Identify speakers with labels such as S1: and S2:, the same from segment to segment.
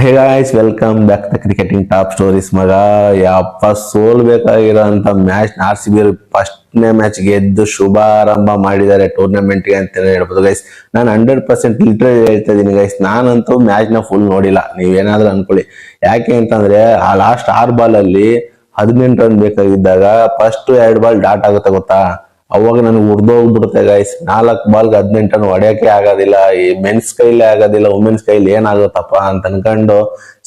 S1: Hey guys welcome back the cricketing top stories ಮಗ, ಯಪ್ಪ ಸೋಲ್ಬೇಕಾಗಿರೋಂಥ ಮ್ಯಾಚ್ ಆರ್ ಸಿ ಬಿ ಫಸ್ಟ್ನೇ ಮ್ಯಾಚ್ ಗೆದ್ದು ಶುಭಾರಂಭ ಮಾಡಿದ್ದಾರೆ ಟೂರ್ನಮೆಂಟ್ಗೆ ಅಂತ ಹೇಳ್ಬೋದು. ಗೈಸ್ ನಾನು ಹಂಡ್ರೆಡ್ ಪರ್ಸೆಂಟ್ ಲಿಟ್ರಲಿ ಹೇಳ್ತಾ ಇದ್ದೀನಿ. ಗೈಸ್ ನಾನಂತೂ ಮ್ಯಾಚ್ನ ಫುಲ್ ನೋಡಿಲ್ಲ. ನೀವೇನಾದ್ರೂ ಅನ್ಕೊಳ್ಳಿ. ಯಾಕೆ ಅಂತಂದ್ರೆ, ಆ ಲಾಸ್ಟ್ ಆರು ಬಾಲ್ ಅಲ್ಲಿ ಹದಿನೆಂಟು ರನ್ ಬೇಕಾಗಿದ್ದಾಗ ಫಸ್ಟ್ ಎರಡು ಬಾಲ್ ಡಾಟ್ ಆಗುತ್ತೆ ಗೊತ್ತಾ? ಅವಾಗ ನನಗೆ ಉರ್ದೋಗ್ಬಿಡುತ್ತೆ ಗಾಯ್ಸ್ ನಾಲ್ಕು ಬಾಲ್ಗೆ ಹದಿನೆಂಟನ್ನು ಹೊಡೆಯೋಕೆ ಆಗೋದಿಲ್ಲ. ಈ ಮೆನ್ಸ್ ಕೈಲೇ ಆಗೋದಿಲ್ಲ ವುಮೆನ್ಸ್ ಕೈಲಿ ಏನಾಗುತ್ತಪ್ಪ ಅಂತ ಅನ್ಕೊಂಡು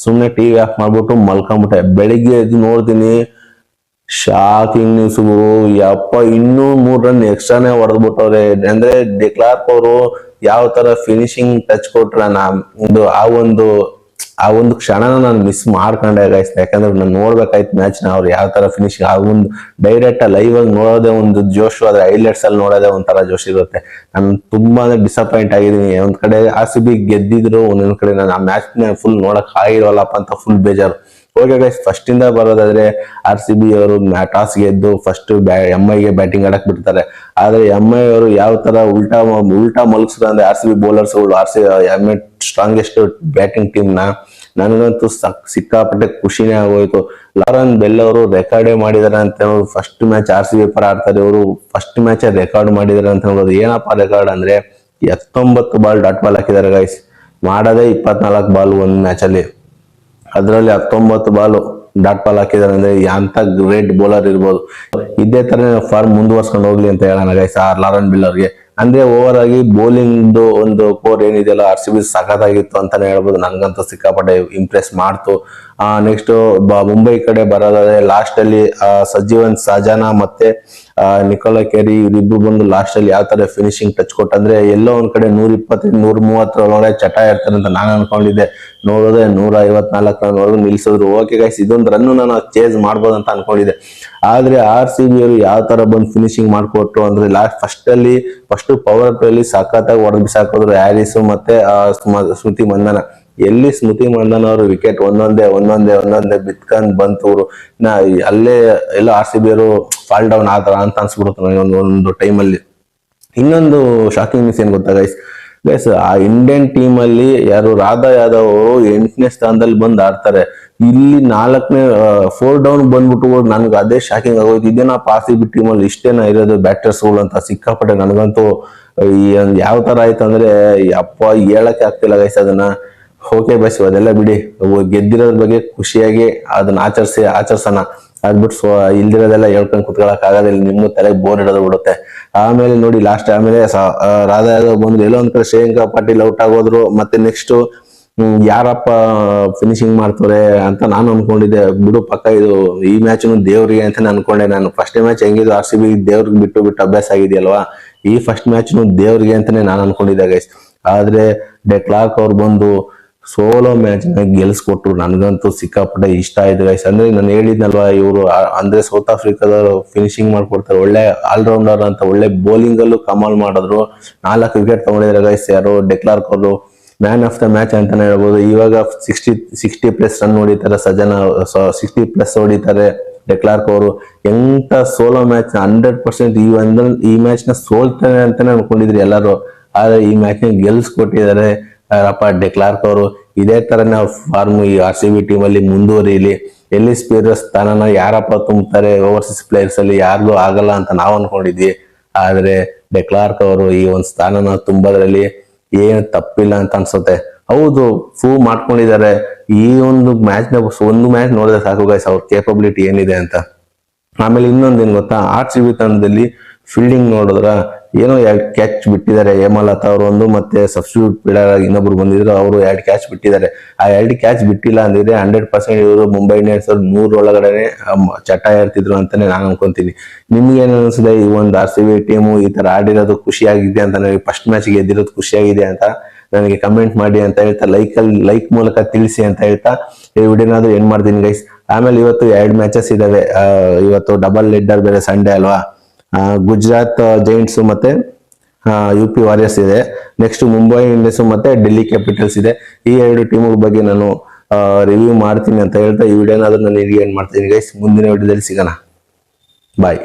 S1: ಸುಮ್ಮನೆ ಟಿ ವಿ ಆಫ್ ಮಾಡ್ಬಿಟ್ಟು ಮಲ್ಕೊಂಬಿಟ್ಟೆ. ಬೆಳಿಗ್ಗೆ ಎದ್ದು ನೋಡ್ತೀನಿ ಶಾಕಿಂಗ್ ನ್ಯೂಸ್ ಯಪ್ಪ, ಇನ್ನೂ ಮೂರು ರನ್ ಎಕ್ಸ್ಟ್ರಾನೇ ಹೊಡೆದ್ಬಿಟ್ಟವ್ರೆ. ಅಂದ್ರೆ ಡಿಕ್ಲಾರ್ಕ್ ಅವರು ಯಾವ ತರ ಫಿನಿಶಿಂಗ್ ಟಚ್ ಕೊಟ್ರ ನಾ ಇದು ಆ ಒಂದು ಆ ಒಂದು ಕ್ಷಣನ ನಾನು ಮಿಸ್ ಮಾಡ್ಕೊಂಡೆ ಗೈಸ್ ಯಾಕಂದ್ರೆ ನಾನು ನೋಡ್ಬೇಕಾಯ್ತು ಮ್ಯಾಚ್ನ, ಅವ್ರು ಯಾವ ತರ ಫಿನಿಶಿಂಗ್ ಆ ಒಂದು ಡೈರೆಕ್ಟ್ ಲೈವ್ ಆಗಿ ನೋಡೋದೇ ಒಂದು ಜೋಶ್, ಆದ್ರೆ ಹೈಲೈಟ್ಸ್ ಅಲ್ಲಿ ನೋಡೋದೇ ಒಂಥರ ಜೋಶ್ ಇರುತ್ತೆ. ನಾನು ತುಂಬಾ ಡಿಸಪಾಯಿಂಟ್ ಆಗಿದ್ದೀನಿ. ಒಂದ್ ಕಡೆ ಆರ್ ಸಿ ಬಿ ಗೆದ್ದಿದ್ರು, ಒಂದೊಂದ್ ಕಡೆ ನಾನು ಆ ಮ್ಯಾಚ್ ಫುಲ್ ನೋಡಕ್ ಆಗಿರೋಲ್ಲಪ್ಪ ಅಂತ ಫುಲ್ ಬೇಜಾರು. ಓಕೆ ಗೈಸ್ ಫಸ್ಟ್ ಇಂದ ಬರೋದಾದ್ರೆ ಆರ್ ಸಿ ಬಿ ಅವರು ಟಾಸ್ ಗೆದ್ದು ಫಸ್ಟ್ ಎಂ ಐಗೆ ಬ್ಯಾಟಿಂಗ್ ಆಡಕ್ ಬಿಡ್ತಾರೆ. ಆದ್ರೆ ಎಂ ಐ ಅವರು ಯಾವ ತರ ಉಲ್ಟಾ ಉಲ್ಟಾ ಮಲಗಿಸಿದ್ರು ಅಂದ್ರೆ R C B bowlers R C M I strongest batting ಟೀಮ್ನ. ನನಗಂತೂ ಸಕ್- ಸಿಕ್ಕಾಪಟ್ಟೆ ಖುಷಿನೇ ಆಗೋಯ್ತು. ಲಾರನ್ ಬೆಲ್ ಅವರು ರೆಕಾರ್ಡೇ ಮಾಡಿದಾರೆ ಅಂತ ಹೇಳೋದು first match R C B ಪರ ಆಡ್ತಾರೆ ಅವರು ಫಸ್ಟ್ ಮ್ಯಾಚ್ ರೆಕಾರ್ಡ್ ಮಾಡಿದಾರೆ ಅಂತ ಹೇಳೋದು ಏನಪ್ಪ ರೆಕಾರ್ಡ್ ಅಂದ್ರೆ ಹತ್ತೊಂಬತ್ತು ಬಾಲ್ ಡಾಟ್ ಬಾಲ್ ಹಾಕಿದ್ದಾರೆ ಗೈಸ್ ಮಾಡೋದೇ ಇಪ್ಪತ್ನಾಲ್ಕು ಬಾಲ್ ಒಂದು ಮ್ಯಾಚ್ ಅಲ್ಲಿ. ಅದರಲ್ಲಿ ಹತ್ತೊಂಬತ್ತು ಬಾಲು ಡಾಟ್ ಬಾಲ್ ಹಾಕಿದ್ದಾರೆ ಅಂದ್ರೆ ಎಂತ ಗ್ರೇಟ್ ಬೌಲರ್ ಇರ್ಬೋದು. ಇದೇ ತರ ಫಾರ್ಮ್ ಮುಂದುವರ್ಸ್ಕೊಂಡು ಹೋಗ್ಲಿ ಅಂತ ಹೇಳೋಣ ಗೈಸ್ ಆರ್ ಲಾರನ್ ಬಿಲ್ಲರ್ಗೆ ಅಂದ್ರೆ ಓವರ್ ಆಗಿ ಬೌಲಿಂಗ್ ಒಂದು ಕೋರ್ ಏನಿದೆಯಲ್ಲ ಆರ್ ಸಿ ಬಿ ಸಖತ್ತಾಗಿತ್ತು ಅಂತಾನೆ ಹೇಳ್ಬೋದು. ನನ್ಗಂತೂ ಸಿಕ್ಕಾಪಟ್ಟೆ ಇಂಪ್ರೆಸ್ ಮಾಡ್ತು. ನೆಕ್ಸ್ಟ್ ಮುಂಬೈ ಕಡೆ ಬರೋದಾದ್ರೆ ಲಾಸ್ಟ್ ಅಲ್ಲಿ ಆ, ಸಜೀವನ್ ಸಜಾನ ಮತ್ತೆ ಆ, ನಿಕೋಲಾ ಕೆರಿ ಇವರಿಬ್ರು ಬಂದು ಲಾಸ್ಟ್ ಅಲ್ಲಿ ಯಾವ ತರ ಫಿನಿಶಿಂಗ್ ಟಚ್ ಕೊಟ್ಟಂದ್ರೆ ಎಲ್ಲೋ ಒಂದ್ ಕಡೆ ನೂರ ಇಪ್ಪತ್ತೈದು ನೂರ ಮೂವತ್ತರೊಳಗಡೆ ಚಟ ಇರ್ತಾರೆ ಅಂತ ನಾನು ಅನ್ಕೊಂಡಿದ್ದೆ. ನೋಡೋದೆ ನೂರ ಐವತ್ನಾಲ್ಕು ರನ್ ನಿಲ್ಸಿದ್ರು. ಓಕೆ ಗೈಸ್ ಇದೊಂದು ರನ್ ನಾನು ಚೇಸ್ ಮಾಡ್ಬೋದು ಅಂತ ಅನ್ಕೊಂಡಿದ್ದೆ. ಆದ್ರೆ ಆರ್ ಸಿ ಬಿ ಅವರು ಯಾವ ತರ ಬಂದು ಫಿನಿಶಿಂಗ್ ಮಾಡ್ಕೊಟ್ರು ಅಂದ್ರೆ ಲಾಸ್ಟ್ ಫಸ್ಟ್ ಅಲ್ಲಿ ಫಸ್ಟ್ ಪವರ್ ಪ್ಲೇ ಅಲ್ಲಿ ಸಖತ್ತಾಗಿ ಒಡಗಿಸಾಕೋದ್ರು ಹ್ಯಾರಿಸ್ ಮತ್ತೆ ಆ, ಸ್ಮ- ಸ್ಮೃತಿ ಮಂದನ. ಎಲ್ಲಿ ಸ್ಮೃತಿ ಮಂದನ್ ಅವರು ವಿಕೆಟ್ ಒಂದೊಂದೇ ಒಂದೊಂದೇ ಒಂದೊಂದೇ ಬಿತ್ಕೊಂಡ್ ಬಂತು ನಾ ಅಲ್ಲೇ ಎಲ್ಲ ಆರ್ ಸಿ ಬಿ ಅವರು ಫಾಲ್ ಡೌನ್ ಆತರ ಅಂತ ಅನ್ಸ್ಬಿಡುತ್ತೆ ನನಗೆ ಒಂದು ಒಂದು ಟೈಮಲ್ಲಿ ಇನ್ನೊಂದು ಶಾಕಿಂಗ್ ಮಿಸ್ ಏನ್ ಗೊತ್ತಾ ಗೈಸ್ ಗೈಸ್ ಆ ಇಂಡಿಯನ್ ಟೀಮ್ ಅಲ್ಲಿ ಯಾರು ರಾಧಾ ಯಾದವ್ ಎಂಟನೇ ಸ್ಥಾನದಲ್ಲಿ ಬಂದು ಆಡ್ತಾರೆ. ಇಲ್ಲಿ ನಾಲ್ಕನೇ ಫೋರ್ ಡೌನ್ ಬಂದ್ಬಿಟ್ಟು ನನ್ಗೆ ಅದೇ ಶಾಕಿಂಗ್ ಆಗೋಯ್ತು. ಇದೇನಪ್ಪ ಆರ್ ಸಿ ಬಿ ಟೀಮ್ ಅಲ್ಲಿ ಇಷ್ಟೇನ ಇರೋದು ಬ್ಯಾಟರ್ಸ್ ಅಂತ? ಸಿಕ್ಕಾಪಟ್ಟೆ ನನಗಂತೂ ಈ ಯಾವ ತರ ಆಯ್ತು ಅಂದ್ರೆ ಅಪ್ಪ ಹೇಳಕ್ಕೆ ಆಗ್ತಿಲ್ಲ ಗೈಸ್ ಅದನ್ನ. ಓಕೆ ಬಸ್ ಅದೆಲ್ಲ ಬಿಡಿ. ಗೆದ್ದಿರೋದ್ರ ಬಗ್ಗೆ ಖುಷಿಯಾಗಿ ಅದನ್ನ ಆಚರಿಸಿ, ಆಚರಿಸೋಣ. ಅದ್ಬಿಟ್ಟು ಸೊ, ಇಲ್ದಿರೋದೆಲ್ಲ ಹೇಳ್ಕೊಂಡು ಕುತ್ಕೊಳಕ್ ಆಗೋದಿಲ್ಲ ನಿಮ್ಮ ತಲೆಗೆ ಬೋರ್ ಇಡೋದು ಬಿಡುತ್ತೆ. ಆಮೇಲೆ ನೋಡಿ ಲಾಸ್ಟ್ ಆಮೇಲೆ ರಾಧಾ ಯಾದವ್ ಬಂದ್ರು ಎಲ್ಲೋ ಒಂದ್ ಕಡೆ ಶ್ರೇಯಾಂಕಾ ಪಾಟೀಲ್ ಔಟ್ ಆಗೋದ್ರು, ಮತ್ತೆ ನೆಕ್ಸ್ಟ್ ಯಾರಪ್ಪ ಫಿನಿಶಿಂಗ್ ಮಾಡ್ತಾರೆ ಅಂತ ನಾನು ಅನ್ಕೊಂಡಿದ್ದೆ. ಬಿಡು, ಪಕ್ಕ ಇದು, ಈ ಮ್ಯಾಚ್ ದೇವ್ರಿಗೆ ಅಂತ ಅನ್ಕೊಂಡೆ. ನಾನು ಫಸ್ಟ್ ಮ್ಯಾಚ್ ಹೆಂಗಿದ್ರು ಆರ್ ಸಿ ಬಿ ದೇವ್ರಿಗೆ ಬಿಟ್ಟು ಬಿಟ್ಟು ಅಭ್ಯಾಸ ಆಗಿದೆಯಲ್ವಾ? ಈ ಫಸ್ಟ್ ಮ್ಯಾಚ್ ದೇವ್ರಿಗೆ ಅಂತಾನೆ ನಾನು ಅನ್ಕೊಂಡಿದ್ದೆ ಗೈಸ್ ಆದ್ರೆ ಡೆ ಕ್ಲಾರ್ಕ್ ಅವ್ರು ಬಂದು ಸೋಲೋ ಮ್ಯಾಚ್ನ ಗೆಲ್ಸ್ಕೊಟ್ರು. ನನಗಂತೂ ಸಿಕ್ಕಾಪಟ್ಟೆ ಇಷ್ಟ ಆಯ್ತು ಗೈಸ್ ಅಂದ್ರೆ ನಾನು ಹೇಳಿದ್ನಲ್ವಾ, ಇವರು ಅಂದ್ರೆ ಸೌತ್ ಆಫ್ರಿಕಾದವರು ಫಿನಿಶಿಂಗ್ ಮಾಡ್ಕೊಡ್ತಾರೆ. ಒಳ್ಳೆ ಆಲ್ರೌಂಡರ್ ಅಂತ, ಒಳ್ಳೆ ಬೌಲಿಂಗ್ ಅಲ್ಲೂ ಕಮಾಲ್ ಮಾಡಿದ್ರು. ನಾಲ್ಕು ವಿಕೆಟ್ ತಗೊಂಡಿದ್ರೆ ಗೈಸ್ ಯಾರು ಡೆಕ್ಲಾರ್ಕ್ ಅವರು. ಮ್ಯಾನ್ ಆಫ್ ದ ಮ್ಯಾಚ್ ಅಂತಾನೆ ಹೇಳ್ಬೋದು. ಇವಾಗ ಸಿಕ್ಸ್ಟಿ ಸಿಕ್ಸ್ಟಿ ಪ್ಲಸ್ ರನ್ ಹೊಡಿತಾರೆ, ಸಜನ ಸಿಕ್ಸ್ಟಿ ಪ್ಲಸ್ ಹೊಡಿತಾರೆ ಡೆಕ್ಲಾರ್ಕ್ ಅವರು. ಎಂತ ಸೋಲೋ ಮ್ಯಾಚ್ ಹಂಡ್ರೆಡ್ ಪರ್ಸೆಂಟ್ ಈ ಒಂದು, ಈ ಮ್ಯಾಚ್ನ ಸೋಲ್ತಾನೆ ಅಂತಾನೆ ಅನ್ಕೊಂಡಿದ್ರಿ ಎಲ್ಲರೂ. ಆದ್ರೆ ಈ ಮ್ಯಾಚ್ನ ಗೆಲ್ಸ್ಕೊಟ್ಟಿದ್ದಾರೆ. ಯಾರಪ್ಪ ಡೆಕ್ಲಾರ್ಕ್ ಅವರು ಇದೇ ತರನೇ ಫಾರ್ಮ್ ಈ ಆರ್ ಸಿ ಬಿ ಟೀಮ್ ಅಲ್ಲಿ ಮುಂದುವರಿಲಿ. ಎಲ್ಲಿ ಸ್ಪೀರ್ ಸ್ಥಾನನ ಯಾರಪ್ಪ ತುಂಬುತ್ತಾರೆ ಓವರ್ಸೀಸ್ ಪ್ಲೇಯರ್ಸ್ ಅಲ್ಲಿ ಯಾರಿಗೂ ಆಗಲ್ಲ ಅಂತ ನಾವು ಅನ್ಕೊಂಡಿದ್ವಿ. ಆದ್ರೆ ಡೆಕ್ಲಾರ್ಕ್ ಅವರು ಈ ಒಂದು ಸ್ಥಾನನ ತುಂಬೋದ್ರಲ್ಲಿ ಏನು ತಪ್ಪಿಲ್ಲ ಅಂತ ಅನ್ಸುತ್ತೆ. ಹೌದು ಫೂ ಮಾಡ್ಕೊಂಡಿದ್ದಾರೆ. ಈ ಒಂದು ಮ್ಯಾಚ್ನ ಒಂದು ಮ್ಯಾಚ್ ನೋಡಿದ್ರೆ ಸಾಕು ಗೈಸ್ ಅವ್ರ ಕೇಪಬಿಲಿಟಿ ಏನಿದೆ ಅಂತ. ಆಮೇಲೆ ಇನ್ನೊಂದು ಏನ್ ಗೊತ್ತಾ, ಆರ್ ಸಿ ಬಿ ತಂಡದಲ್ಲಿ ಫೀಲ್ಡಿಂಗ್ ನೋಡಿದ್ರ ಏನೋ ಎರಡು ಕ್ಯಾಚ್ ಬಿಟ್ಟಿದ್ದಾರೆ. ಹೇಮಲತಾ ಅವರು ಒಂದು ಮತ್ತೆ ಸಬ್ಸ್ಟಿಟ್ಯೂಟ್ ಪ್ಲೇಯರ್ ಆಗಿ ಇನ್ನೊಬ್ರು ಬಂದಿದ್ರು. ಅವರು ಎರಡು ಕ್ಯಾಚ್ ಬಿಟ್ಟಿದ್ದಾರೆ. ಆ ಎರಡು ಕ್ಯಾಚ್ ಬಿಟ್ಟಿಲ್ಲ ಅಂದಿದ್ರೆ ಹಂಡ್ರೆಡ್ ಪರ್ಸೆಂಟ್ ಇವರು ಮುಂಬೈ ಇಂಡಿಯನ್ಸ್ ಅವ್ರು ನೂರ ಒಳಗಡೆ ಚಟ ಇರ್ತಿದ್ರು ಅಂತಾನೆ ನಾನು ಅನ್ಕೊಂತೀನಿ. ನಿಮ್ಗೆ ಏನು ಅನ್ಸಿದೆ ಈ ಒಂದು ಆರ್ ಸಿ ಬಿ ಟೀಮು ಈ ತರ ಆಡಿರೋದು ಖುಷಿಯಾಗಿದೆ ಅಂತ ನನಗೆ ಫಸ್ಟ್ ಮ್ಯಾಚ್ ಗೆದ್ದಿರೋದು ಖುಷಿಯಾಗಿದೆ ಅಂತ ನನಗೆ ಕಮೆಂಟ್ ಮಾಡಿ ಅಂತ ಹೇಳ್ತಾ ಲೈಕ್ ಅಲ್ಲಿ ಲೈಕ್ ಮೂಲಕ ತಿಳಿಸಿ ಅಂತ ಹೇಳ್ತಾ ಈ ವಿಡಿಯೋನಾದ್ರು ಏನ್ ಮಾಡ್ತೀನಿ ಗೈಸ್ ಆಮೇಲೆ ಇವತ್ತು ಎರಡು ಮ್ಯಾಚಸ್ ಇದಾವೆ. ಇವತ್ತು ಡಬಲ್ ಲೆಡ್ಡರ್ ಬೇರೆ ಸಂಡೇ ಅಲ್ವಾ? ಗುಜರಾತ್ ಜೈಂಟ್ಸ್ ಮತ್ತೆ ಯು ಪಿ ವಾರಿಯರ್ಸ್ ಇದೆ. ನೆಕ್ಸ್ಟ್ ಮುಂಬೈ ಇಂಡಿಯನ್ಸ್ ಮತ್ತೆ ಡೆಲ್ಲಿ ಕ್ಯಾಪಿಟಲ್ಸ್ ಇದೆ. ಈ ಎರಡು ಟೀಮ್ ಬಗ್ಗೆ ನಾನು ರಿವ್ಯೂ ಮಾಡ್ತೀನಿ ಅಂತ ಹೇಳ್ತಾ ಈ ವಿಡಿಯೋನಾದ್ರೂ ನಾನು ಏನು ಮಾಡ್ತೀನಿ ಗೈಸ್ ಮುಂದಿನ ವಿಡಿಯೋದಲ್ಲಿ ಸಿಗೋಣ. ಬಾಯ್